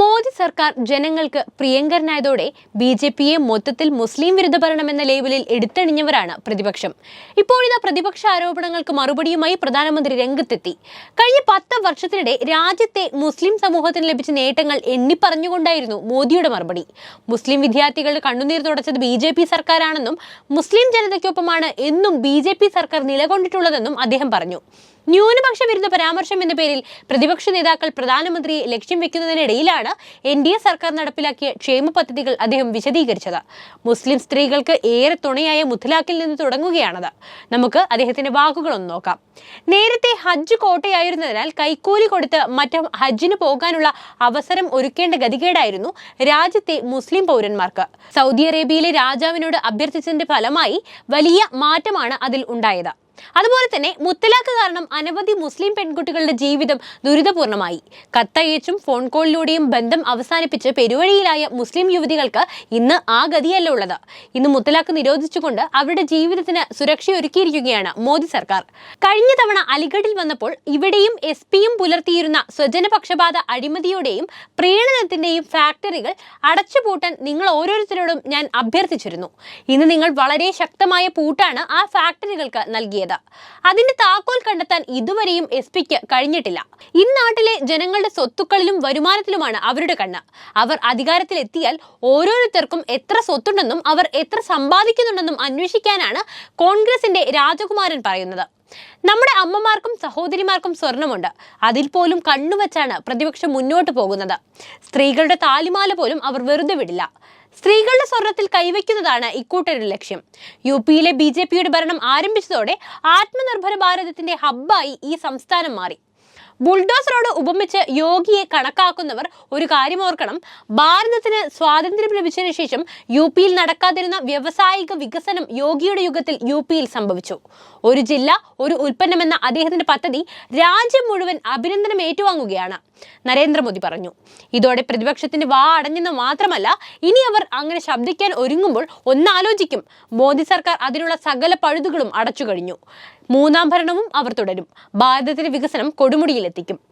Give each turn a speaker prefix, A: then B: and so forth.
A: മോദി സർക്കാർ ജനങ്ങൾക്ക് പ്രിയങ്കരനായതോടെ B J പിയെ മൊത്തത്തിൽ മുസ്ലിം വിരുദ്ധ ഭരണം എന്ന ലേബലിൽ എടുത്തണിഞ്ഞവരാണ് പ്രതിപക്ഷം. ഇപ്പോഴിതാ പ്രതിപക്ഷ ആരോപണങ്ങൾക്ക് മറുപടിയുമായി പ്രധാനമന്ത്രി രംഗത്തെത്തി. കഴിഞ്ഞ പത്ത് വർഷത്തിനിടെ രാജ്യത്തെ മുസ്ലിം സമൂഹത്തിന് ലഭിച്ച നേട്ടങ്ങൾ എണ്ണിപ്പറഞ്ഞുകൊണ്ടായിരുന്നു മോദിയുടെ മറുപടി. മുസ്ലിം വിദ്യാർത്ഥികളുടെ കണ്ണുനീർ തുടച്ചത് ബി ജെ പി സർക്കാരാണെന്നും മുസ്ലിം ജനതയ്ക്കൊപ്പമാണ് എന്നും ബി ജെ പി സർക്കാർ നിലകൊണ്ടിട്ടുള്ളതെന്നും അദ്ദേഹം പറഞ്ഞു. ന്യൂനപക്ഷ വിരുദ്ധ പരാമർശം എന്ന പേരിൽ പ്രതിപക്ഷ നേതാക്കൾ പ്രധാനമന്ത്രിയെ ലക്ഷ്യം വെക്കുന്നതിനിടയിലാണ് എൻ ഡി എ സർക്കാർ നടപ്പിലാക്കിയ ക്ഷേമ പദ്ധതികൾ അദ്ദേഹം വിശദീകരിച്ചത്. മുസ്ലിം സ്ത്രീകൾക്ക് ഏറെ തുണയായ മുത്തലാഖിൽ നിന്ന് തുടങ്ങുകയാണത്. നമുക്ക് അദ്ദേഹത്തിന്റെ വാക്കുകളൊന്ന് നോക്കാം. നേരത്തെ ഹജ്ജ് കോട്ടയായിരുന്നതിനാൽ കൈക്കൂലി കൊടുത്ത് മറ്റ് ഹജ്ജിന് പോകാനുള്ള അവസരം ഒരുക്കേണ്ട ഗതികേടായിരുന്നു രാജ്യത്തെ മുസ്ലിം പൗരന്മാർക്ക്. സൗദി അറേബ്യയിലെ രാജാവിനോട് അഭ്യർത്ഥിച്ചതിന്റെ ഫലമായി വലിയ മാറ്റമാണ് അതിൽ ഉണ്ടായത്. അതുപോലെ തന്നെ മുത്തലാഖ് കാരണം അനവധി മുസ്ലിം പെൺകുട്ടികളുടെ ജീവിതം ദുരിതപൂർണമായി. കത്തയച്ചും ഫോൺ കോളിലൂടെയും ബന്ധം അവസാനിപ്പിച്ച് പെരുവഴിയിലായ മുസ്ലിം യുവതികൾക്ക് ഇന്ന് ആ ഗതിയല്ല ഉള്ളത്. ഇന്ന് മുത്തലാഖ് നിരോധിച്ചുകൊണ്ട് അവരുടെ ജീവിതത്തിന് സുരക്ഷയൊരുക്കിയിരിക്കുകയാണ് മോദി സർക്കാർ. കഴിഞ്ഞ തവണ അലിഗഡിൽ വന്നപ്പോൾ ഇവിടെയും എസ് പിയും പുലർത്തിയിരുന്ന സ്വജനപക്ഷപാത അഴിമതിയുടെയും പ്രീണനത്തിന്റെയും ഫാക്ടറികൾ അടച്ചുപൂട്ടാൻ നിങ്ങൾ ഓരോരുത്തരോടും ഞാൻ അഭ്യർത്ഥിച്ചിരുന്നു. ഇന്ന് നിങ്ങൾ വളരെ ശക്തമായ പൂട്ടാണ് ആ ഫാക്ടറികൾക്ക് നൽകിയത്. അതിന്റെ താക്കോൽ കണ്ടെത്താൻ ഇതുവരെയും എസ് പിക്ക് കഴിഞ്ഞിട്ടില്ല. ഇന്നാട്ടിലെ ജനങ്ങളുടെ സ്വത്തുക്കളിലും വരുമാനത്തിലുമാണ് അവരുടെ കണ്ണ്. അവർ അധികാരത്തിലെത്തിയാൽ ഓരോരുത്തർക്കും എത്ര സ്വത്തുണ്ടെന്നും അവർ എത്ര സമ്പാദിക്കുന്നുണ്ടെന്നും അന്വേഷിക്കാനാണ് കോൺഗ്രസിന്റെ രാജകുമാരൻ പറയുന്നത്. നമ്മുടെ അമ്മമാർക്കും സഹോദരിമാർക്കും സ്വർണമുണ്ട്. അതിൽ പോലും കണ്ണുവച്ചാണ് പ്രതിപക്ഷം മുന്നോട്ട് പോകുന്നത്. സ്ത്രീകളുടെ താലിമാല പോലും അവർ വെറുതെ വിടില്ല. സ്ത്രീകളുടെ സ്വർണത്തിൽ കൈവയ്ക്കുന്നതാണ് ഇക്കൂട്ടരുടെ ലക്ഷ്യം. യു പിയിലെ ബി ജെ പിയുടെ ഭരണം ആരംഭിച്ചതോടെ ആത്മനിർഭര ഭാരതത്തിന്റെ ഹബ്ബായി ഈ സംസ്ഥാനം മാറി. ബുൾഡോസറോട് ഉപമിച്ച് യോഗിയെ കണക്കാക്കുന്നവർ ഒരു കാര്യം ഓർക്കണം. ഭാരതത്തിന് സ്വാതന്ത്ര്യം ലഭിച്ചതിന് ശേഷം യു പിയിൽ നടക്കാതിരുന്ന വ്യവസായിക വികസനം യോഗിയുടെ യുഗത്തിൽ യു പിയിൽ സംഭവിച്ചു. ഒരു ജില്ല ഒരു ഉൽപ്പന്നമെന്ന അദ്ദേഹത്തിന്റെ പദ്ധതി രാജ്യം മുഴുവൻ അഭിനന്ദനം ഏറ്റുവാങ്ങുകയാണ്. നരേന്ദ്രമോദി പറഞ്ഞു. ഇതോടെ പ്രതിപക്ഷത്തിന്റെ വാ അടഞ്ഞെന്ന് മാത്രമല്ല ഇനി അവർ അങ്ങനെ ശബ്ദിക്കാൻ ഒരുങ്ങുമ്പോൾ ഒന്നാലോചിക്കും. മോദി സർക്കാർ അതിനുള്ള സകല പഴുതുകളും അടച്ചു കഴിഞ്ഞു മൂന്നാം ഭരണവും അവർ തുടരും. ഭാരതത്തിന്റെ വികസനം കൊടുമുടിയിലെത്തിക്കും.